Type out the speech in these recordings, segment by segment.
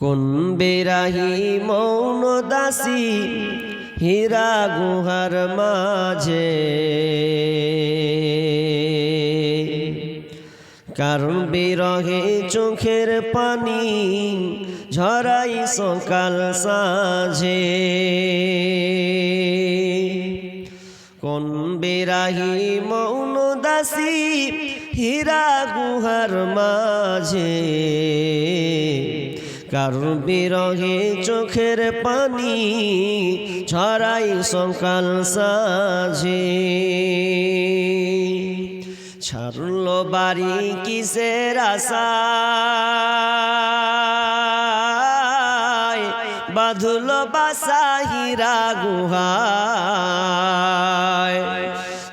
কোন বেরাহি মৌন দাসী হীরা গুহার মাঝে? কারণ বিরহে চোখের পানি ঝরাই সকাল সাঝে। কোন বেরাহি মৌন দাসী হীরা গুহার মাঝে? কারণ বিরহে চোখের পানি ছড়াই সকাল সাঝে। ছাড়ল বাড়ি কিসের আশায় বাঁধল বাসা হীরা গুহায়।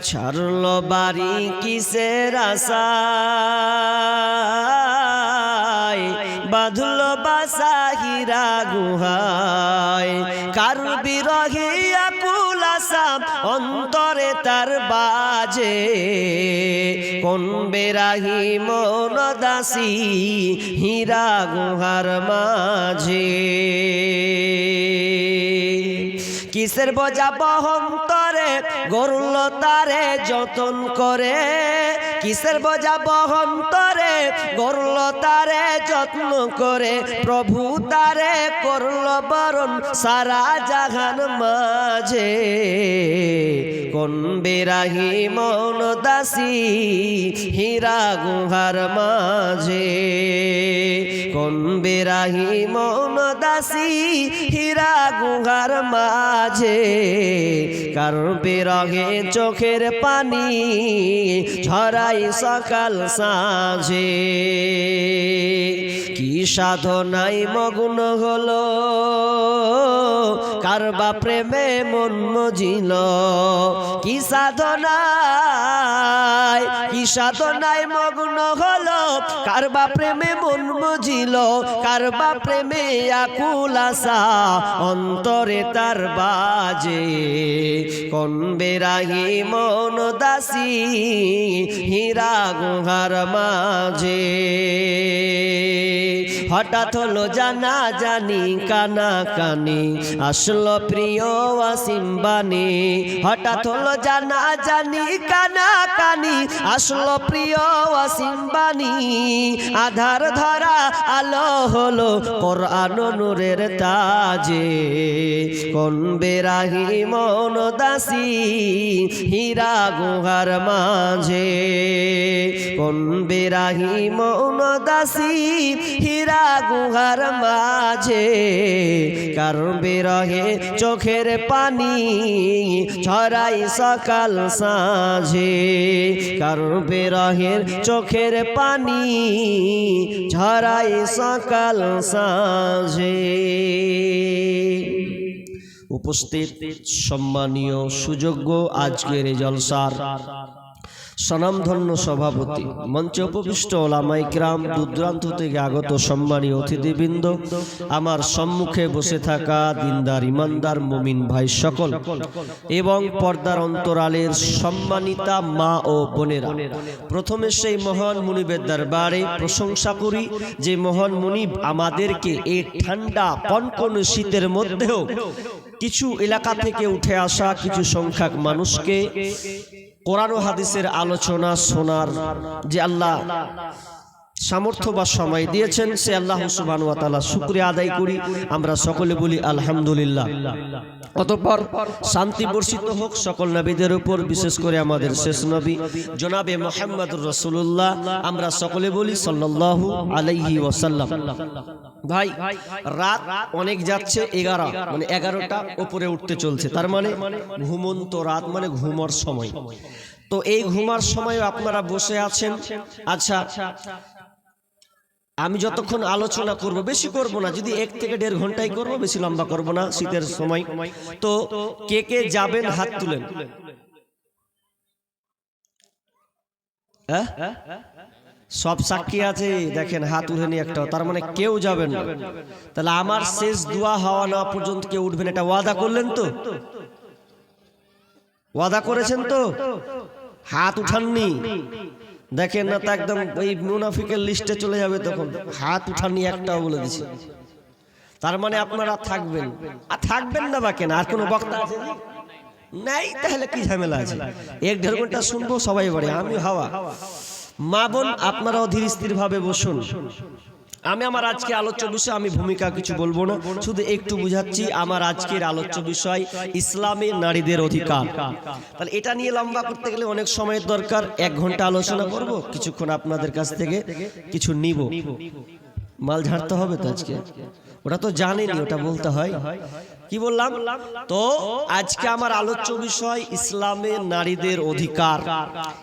ছাড়ল বাড়ি কিসের আশায় বাঁধল হীরা গুহায়। কার বিরহে আকুল আশা অন্তরে তার বাজে। কোন বেরাহি মন দাসী হীরা গুহার মাঝে। কিসের বজা বহন তরে গরুল তারে যতন করে, কিসের বোঝা বহন তরে? গরুল তারে যত্ন করে, প্রভু তারে করল বরণ সারা জাহান মাঝে। কোন বেরাহি মন দাসী, হীরা গুহার মাঝে। কোন বেরাহি মন দাসী হীরা গুহার মাঝে। কারণ বেরহে চোখের পানি ঝরাই সকাল সাঁঝে। সাধনাই মগ্ন হলো। কারবা প্রেমে মন মজিল? কি সাধনায় কি সাধনায় মগ্ন হলো? কারবা প্রেমে মন মজিল? কারবা প্রেমে আকুল আশা? অন্তরে তার বাজে। কোন বেরাহি মন দাসী, হীরা গুহার মাঝে। হঠাৎ হলো জানা জানি, কানা কানি। আসলো প্রিয় আসিম্বানি হঠাৎ হলো জানা জানি, কানা কানি। আসলো প্রিয় আসিম্বানি আধার ধরা আলো হলো কোরআন নূরের তাজে। কোন বেরাহি মন দাসী, হীরা গুহার মাঝে। কোন বেরাহি মন দাসী, হীরা গুহার মাঝে। কারণ বেরহে চোখের পানি ছড়াই সকাল সাঁঝে। কারণ বেরহের চোখের পানি ঝরাই সকাল সাঁঝে। উপস্থিত সম্মানীয় সুযোগ্য আজকের জলসার স্বনামধন্য সভাপতি। মঞ্চে উপবিষ্ট ওলামাইকরাম দূরদূরান্ত থেকে আগত সম্মানী অতিথিবৃন্দ, আমার সম্মুখে বসে থাকা দিনদার, ইমানদার, মুমিন ভাই সকল এবং পর্দার অন্তরালের সম্মানিতা মা ও বোনেরা। প্রথমে সেই মহান মুনিবের দরবারে প্রশংসা করি যে মহান মুনিব আমাদেরকে এই ঠান্ডা কনকন শীতের মধ্যেও কিছু এলাকা থেকে উঠে আসা কিছু সংখ্যক মানুষকে কোরআন হাদিসের আলোচনা শোনার যে আল্লাহ সামর্থ্য বা সময় দিয়েছেন, সে আল্লাহ সুবাহ শুক্রিয়া আদায় করি। আমরা সকলে বলি আলহামদুলিল্লাহ। অতঃপর শান্তি বর্ষিত হোক সকল নবীদের উপর, বিশেষ করে আমাদের শেষ নবী, জনাবে মোহাম্মদুর রসুল্লাহ আমরা সকলে বলি সাল্লাল্লাহু আলাইহি ওয়াসাল্লাম। ভাই, রাত অনেক যাচ্ছে এগারো মানে এগারোটা ওপরে উঠতে চলছে। তার মানে ঘুমন্ত রাত মানে ঘুমার সময়। তো এই ঘুমার সময় আপনারা বসে আছেন। আচ্ছা আমি যতক্ষণ আলোচনা করব, বেশি করব না, যদি এক থেকে দেড় ঘন্টাই করব, বেশি লম্বা করব না, শীতের সময়। তো কে কে যাবেন, হাত তুলেন। হ্যাঁ? সব সাক্ষী আছে, দেখেন, হাত উঠেনি একটা, তার মানে কেউ যাবেন না। তাহলে আমার শেষ দোয়া হওয়া না পর্যন্ত কেউ উঠবেন, এটা ওয়াদা করলেন তো? ওয়াদা করেছেন তো? হাত উঠাননি। দেখেন না তা একদম ওই মুনাফিকের লিস্টে চলে যাবে তখন। হাত উঠানি একটাও বলে দিছি। তার মানে আপনারা থাকবেন। আর থাকবেন না বা কেন? আর কোনো বক্তা আছে? নাই তাহলে কি ঝামেলা আছে? এক দেড় ঘণ্টা শুনব সবাই বলে আমি হাওয়া। মা বোন আপনারাও ধীর স্থির ভাবে বসুন। আমি আমার আজকে আলোচ্য বিষয়, আমি ভূমিকা কিছু বলব না, শুধু একটু বুঝাচ্ছি আমার আজকের আলোচ্য বিষয় ইসলামে নারীদের অধিকার। তাহলে এটা নিয়ে লম্বা করতে গেলে অনেক সময়ের দরকার, এক ঘণ্টা আলোচনা করব, কিছুক্ষণ আপনাদের কাছ থেকে কিছু নিব। মাল ঝাড়তে হবে তো আজকে? ওটা তো জানেনি, ওটা বলতে হয়। কি বললাম? তো আজকে আমার আলোচ্য বিষয় ইসলামে নারীদের অধিকার।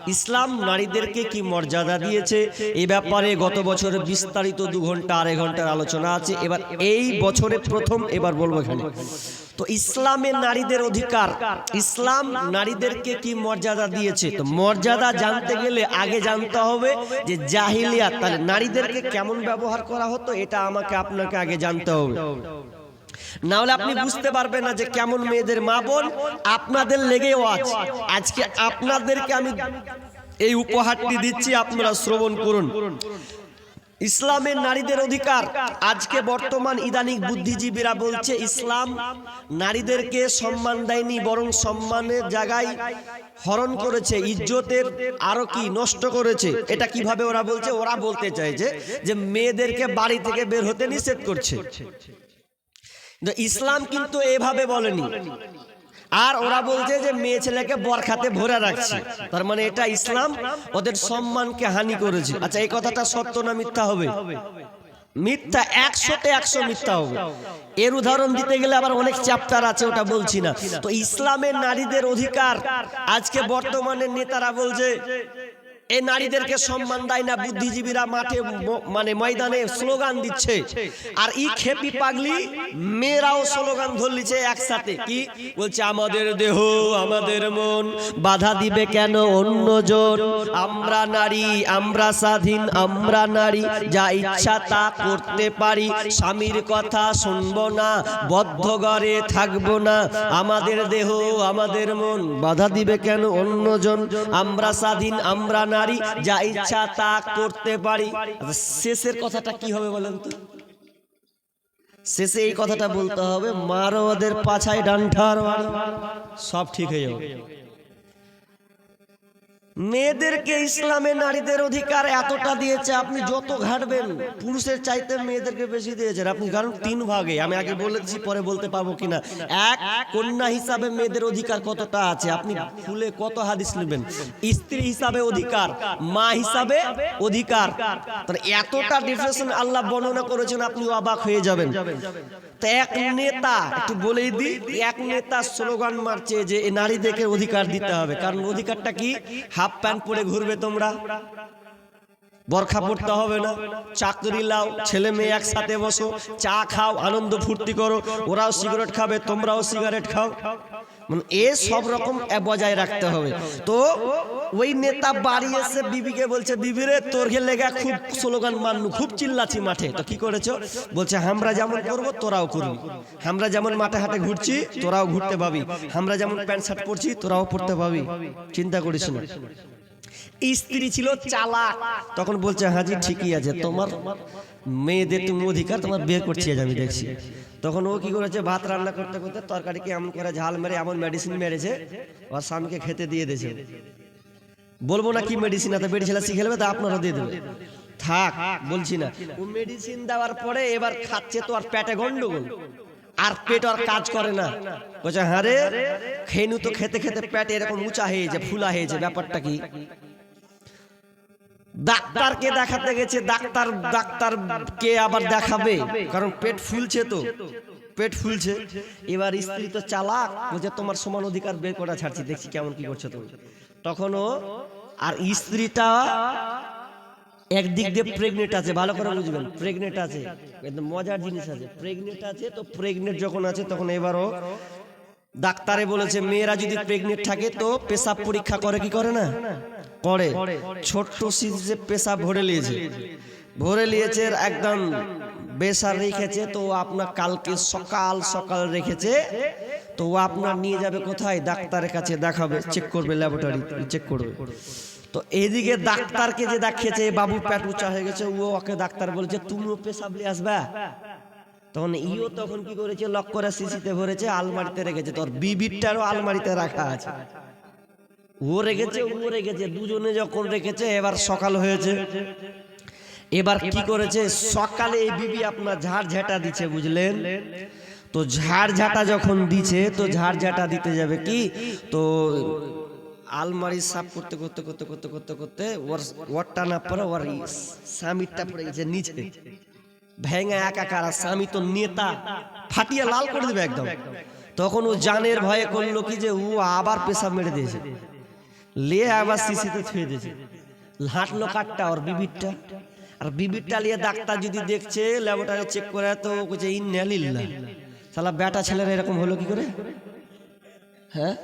ইসলাম নারীদেরকে কি মর্যাদা দিয়েছে? এ ব্যাপারে গত বছরে বিস্তারিত দু ঘণ্টা, আড়াই ঘণ্টার আলোচনা আছে। এবার এই বছরে প্রথম, এবার বলব এখানে। তো ইসলামে নারীদের অধিকার। ইসলাম নারীদেরকে কি মর্যাদা দিয়েছে? তো মর্যাদা জানতে গেলে আগে জানতে হবে যে জাহিলিয়াত, তাহলে নারীদেরকে কেমন ব্যবহার করা হতো, এটা আমাকে আপনাকে আগে জানতে হবে। না হলে আপনি বুঝতে পারবেন না যে কেমন মেয়েদের মা বোন, আপনাদের লেগেও আজ। আজকে আপনাদেরকে আমি এই উপহারটি দিচ্ছি, আপনারা শ্রবণ করুন। ইসলামের নারীদের অধিকার। আজকে বর্তমান ইদানিক বুদ্ধিজীবীরা বলছে ইসলাম নারীদেরকে সম্মান দেয়নি বরং সম্মানের জায়গায় হরণ করেছে ইজ্জতের আরও কি নষ্ট করেছে? এটা কীভাবে ওরা বলছে? ওরা বলতে চাইছে যে মেয়েদেরকে বাড়ি থেকে বের হতে নিষেধ করছে। ইসলাম কিন্তু এভাবে বলেনি। আর ওরা বলছে যে মেয়ে ছেলেকে বরখাতে ভরে রাখছে। তার মানে এটা ইসলাম ওদের সম্মানকে হানি করেছে। আচ্ছা এই কথাটা সত্য না মিথ্যা হবে? মিথ্যা একশোতে একশো মিথ্যা হবে। এর উদাহরণ দিতে গেলে আবার অনেক চ্যাপ্টার আছে, ওটা বলছি না। তো ইসলামের নারীদের অধিকার, আজকে বর্তমানে নেতারা বলছে এই নারীদেরকে সম্মান দেয় না, বুদ্ধিজীবীরা মাঠে মানে ময়দানে স্লোগান দিচ্ছে। আর ই খেপি পাগলি, মেয়েরাও স্লোগান ধরলিছে একসাথে। কি বলছে, আমাদের দেহ, আমাদের মন, বাধা দিবে কেন অন্যজন আমরা নারী, আমরা স্বাধীন, আমরা নারী, যা ইচ্ছা তা করতে পারি। স্বামীর কথা শুনব না, বদ্ধ ঘরে থাকব না। আমাদের দেহ, আমাদের মন, বাধা দিবে কেন অন্যজন আমরা স্বাধীন, আমরা নারী যা ইচ্ছা তা করতে পারি। আচ্ছা, শেষের কথাটা কি হবে বলেন তো? শেষে এই কথাটা বলতে হবে মারো ওদের পাছায় ডান্ঠার। সব ঠিক হয়ে যাবে। মেয়েদেরকে ইসলামে নারীদের অধিকার এতটা দিয়েছে, আপনি যত ঘাটবেন, পুরুষের চাইতে মেয়েদেরকে বেশি দিয়েছেন। আপনি কারণ তিন ভাগে, আমি আগে বলেছি, পরে বলতে পারব কিনা। এক, কন্যা হিসাবে মেয়েদের অধিকার কতটা আছে? আপনি ফুলে কত হাদিস নেবেন স্ত্রী হিসাবে অধিকার, মা হিসাবে অধিকার। এতটা ডিফারেন্স আল্লাহ বর্ণনা করেছেন, আপনি অবাক হয়ে যাবেন। তো এক নেতা, একটু বলেই দিই, এক নেতা স্লোগান মারছে যে নারীদেরকে অধিকার দিতে হবে। কারণ অধিকারটা কি? হাফ প্যান্ট পরে ঘুরবে তোমরা, বরখা পড়তে হবে না, চাকরি লাও, ছেলে মেয়ে একসাথে বসো, চা খাও, আনন্দ ফুর্তি করো, ওরাও সিগারেট খাবে, তোমরাও সিগারেট খাও। মানে এ সব রকম বজায় রাখতে হবে। তো ওই নেতা বাড়ি এসে বিবিকে বলছে বিবিরে তোর ঘে লেগা খুব স্লোগান মান্নু খুব চিল্লাছি মাঠে। তো কি করেছ? বলছে, আমরা যেমন করব, তোরাও করবি। আমরা যেমন মাঠে হাটে ঘুরছি, তোরাও ঘুরতে পাবি। আমরা যেমন প্যান্ট শার্ট পরছি, তোরাও পরতে পাবি। চিন্তা করিস না। স্ত্রী ছিল চালাক। তখন বলছে, হাজি, ঠিকই আছে। তোমার মেয়েদের তুমি অধিকার, তোমার বিয়ে করছি আমি, দেখছি। তখন ও কি করেছে? ভাত রান্না করতে করতে তরকারিকে এমন করে ঝাল মেরে, এমন মেডিসিন মেরেছে, ওর স্বামীকে খেতে দিয়ে দিয়েছে। বলব না কি মেডিসিন আছে বেড়ি ছেলে শিখে নেবে, তা আপনারা দিয়ে দেবে। থাক, বলছি না। ও মেডিসিন দেওয়ার পরে এবার খাচ্ছে তো আর পেটে গন্ডগোল। আর পেট আর কাজ করে না। বলছে হ্যাঁ রে খেনু তো, খেতে খেতে পেটে এরকম উঁচা হয়েছে ফুলা হয়েছে ব্যাপারটা কি? ডাক্তারকে দেখাতে গেছে, ডাক্তার, ডাক্তারকে আবার দেখাবে। কারণ পেট ফুলছে তো, পেট ফুলছে। এবার স্ত্রী তো চালাক, বলছে, তোমার সমান অধিকার বের করা ছাড়ছি, দেখছি কেমন কি করছ তুমি। তখনও আর স্ত্রীটা একদিক দিয়ে প্রেগনেন্ট আছে, ভালো করে বুঝবেন প্রেগনেন্ট আছে। একদম মজার জিনিস আছে প্রেগনেন্ট আছে তো প্রেগনেন্ট যখন আছে, তখন এবারও ডাক্তারে বলেছে, মেয়েরা যদি প্রেগনেন্ট থাকে তো পেশাব পরীক্ষা করে, কি করে না? করে। ছোট্ট সিজে পেশাব ভরে নিয়েছে। ভরে নিয়েছে, একদম বেসার রেখেছে, তো আপনার কালকে সকাল সকাল রেখেছে, তো ও আপনার নিয়ে যাবে কোথায়? ডাক্তারের কাছে দেখাবে চেক করবে ল্যাবরেটরি চেক করবে। তো এইদিকে ডাক্তারকে যে দেখিয়েছে বাবু পেট উঁচা হয়ে গেছে, ও ওকে ডাক্তার বলেছে, তুমিও পেশাব নিয়ে আসবা? তখন ইও তখন কি করেছে? লক করে সিসিতে ভরেছে, আলমারিতে রেখেছে। তোর বিবিরটারও আলমারিতে রাখা আছে। ও রেখেছে ও রেখেছে। দুজনে যখন রেখেছে, এবার সকাল হয়েছে। এবার কি করেছে? সকালে এই বিবি আপনার ঝাড় ঝাঁটা দিচ্ছে, বুঝলেন? তো ঝাড় ঝাঁটা যখন দিছে তো ঝাড় ঝাঁটা দিতে যাবে কি? তো আলমারি সাফ করতে করতে করতে করতে করতে করতে ওর ওরটা না পরে ওর স্বামীরটা পড়ে গেছে নিচে। ভেঙে একাকার স্বামী তো নেতা ফাটিয়ে লাল করে দেবে একদম। তখন ও জানের ভয়ে করল কি যে ও আবার পেশাব মেরে দিয়েছে। লে আবার সিসিতে ছুঁয়ে দিয়েছে। হাঁটলো কাঠটা ওর বিবিরটা। আর বিবিরটা লিয়ে ডাক্তার যদি দেখছে ল্যাবরেটরি চেক করে তো কইছে ইন্নালিল্লাহ শালা বেটা ছেলেরা এরকম হলো কি করে? হ্যাঁ?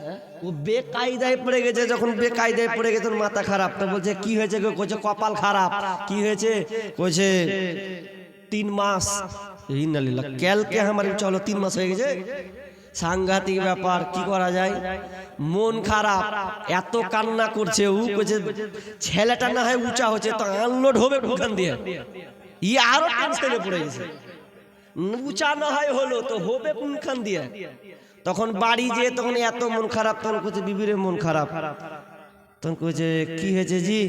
ও বেকায়দায় পড়ে গেছে, যখন বেকায়দায় পড়ে গেছে মাথা খারাপ। তো বলছে, কি হয়েছে কইছে, কপাল খারাপ। কি হয়েছে? কইছে তিন মাস। ক্যালকে আমার চলো তিন মাস হয়ে গেছে। সাংঘাতিক ব্যাপার, কি করা যায়? মন খারাপ, এত কান্না করছে, উ কইছে ছেলেটা না হয় উঁচা হচ্ছে, তো আনলোড হবে ওখান দিয়ে? ই আরও টেনশনে পড়ে গেছে। উঁচা না হয় হলো, তো হবে কোনখান দিয়ে? তখন বাড়ি যে তখন এত মন খারাপ, তখন কইছে, বিবিরে মন খারাপ। তখন কইছে, কি হয়েছে জি?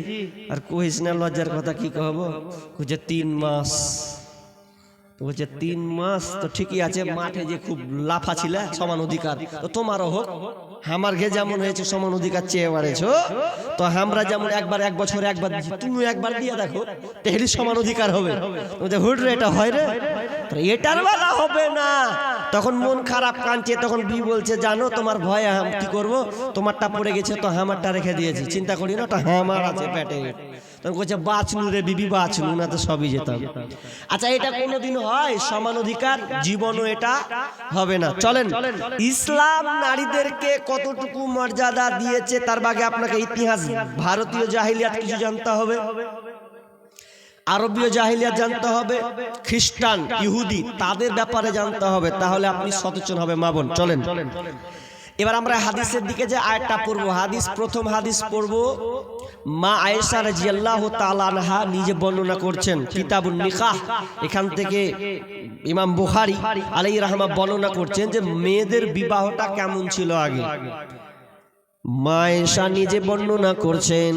আর কইস না, লজ্জার কথা কি কহব কইছে, তিন মাস। তো বলছে তিন মাস তো ঠিকই আছে মাঠে যে খুব লাফা ছিল সমান অধিকার। তো তোমারও হোক আমার ঘে যেমন হয়েছে সমান অধিকার চেয়ে বাড়েছ তো আমরা যেমন একবার এক বছর একবার তুমি একবার দিয়ে দেখো তেহলি সমান অধিকার হবে। হুট রে এটা হয় রে। তো এটার বেলা হবে না। তখন মন খারাপ কাঁদছে তখন বি বলছে জানো তোমার ভয়ে হাম কি করব? তোমারটা পড়ে গেছে তো হামারটা রেখে দিয়েছি। চিন্তা করি না ওটা হামার আছে পেটে। তখন বলছে বাঁচলু রে বিবি, বাঁচলু। না তো সবই যেতাম। আচ্ছা এটা কোনোদিন হয়? সমান অধিকার? জীবনও এটা হবে না। চলেন, ইসলাম নারীদেরকে কতটুকু মর্যাদা দিয়েছে তার বাগে আপনাকে ইতিহাস, ভারতীয় জাহিলিয়াত কিছু জানতে হবে? আরবীয় জাহিলিয়াত জানতে হবে? খ্রিস্টান, ইহুদি, তাদের ব্যাপারে জানতে হবে। তাহলে আপনি সচেতন হবে, মা বোন। চলেন। এবার আমরা হাদিসের দিকে যে আয়টা পড়ব, হাদিস, প্রথম হাদিস পড়ব। মা আয়েশা রাজিয়াল্লাহু তাআলা আনহা নিজে বর্ণনা করছেন, কিতাবুন নিকাহ। এখান থেকে ইমাম বুখারী আলাইহি রাহমা বর্ণনা করছেন যে মেয়েদের বিবাহটা কেমন ছিল আগে। মা আয়েশা নিজে বর্ণনা করছেন,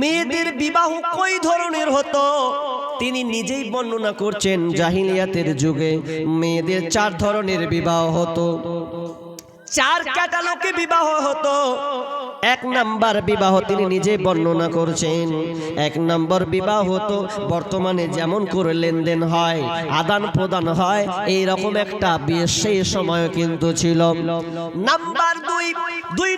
মেয়েদের বিবাহ কই ধরনের হতো? তিনি নিজেই বর্ণনা করছেন, জাহিলিয়াতের যুগে মেয়েদের চার ধরনের বিবাহ হতো। চার ক্যাটালগে বিবাহ হতো। এক নাম্বার বিবাহ তিনি নিজে বর্ণনা করছেন। এক নম্বর বিবাহ হতো বর্তমানে যেমন করে লেনদেন হয়, আদান প্রদান হয় এই রকম একটা বিয়ে সেই সময় কিন্তু ছিল। নাম্বার দুই দুই